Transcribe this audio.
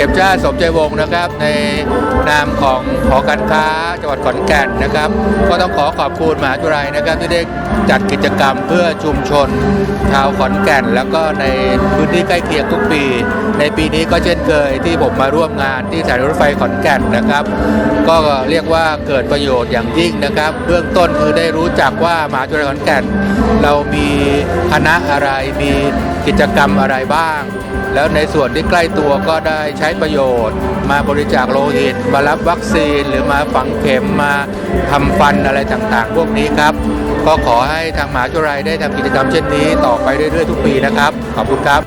ก็บชาติสมใจวงนะครับ ในนามของหอการค้าจังหวัดขอนแก่นนะครับ ก็ต้องขอขอบคุณมหาวิทยานะครับที่ได้จัดกิจกรรมเพื่อชุมชนชาวขอนแก่น แล้วก็ในพื้นที่ใกล้เคียงทุกปี ในปีนี้ก็เช่นเคยที่ผมมาร่วมงานที่สถานีรถไฟขอนแก่นนะครับ ก็เรียกว่าเกิดประโยชน์อย่างยิ่งนะครับ เบื้องต้นคือได้รู้จักว่ามหาวิทยาขอนแก่น เรามีคณะอะไรมีกิจกรรมอะไรบ้าง แล้วในส่วนที่ใกล้ตัวก็ได้ใช้ประโยชน์ มาบริจาคโลหิต มารับวัคซีนหรือมาฝังเข็มมาทำฟันอะไรต่างๆ พวกนี้ครับ ก็ขอให้ทางมหาวิทยาลัยได้ทำกิจกรรมเช่นนี้ต่อไปเรื่อยๆทุกปีนะครับ ขอบคุณครับ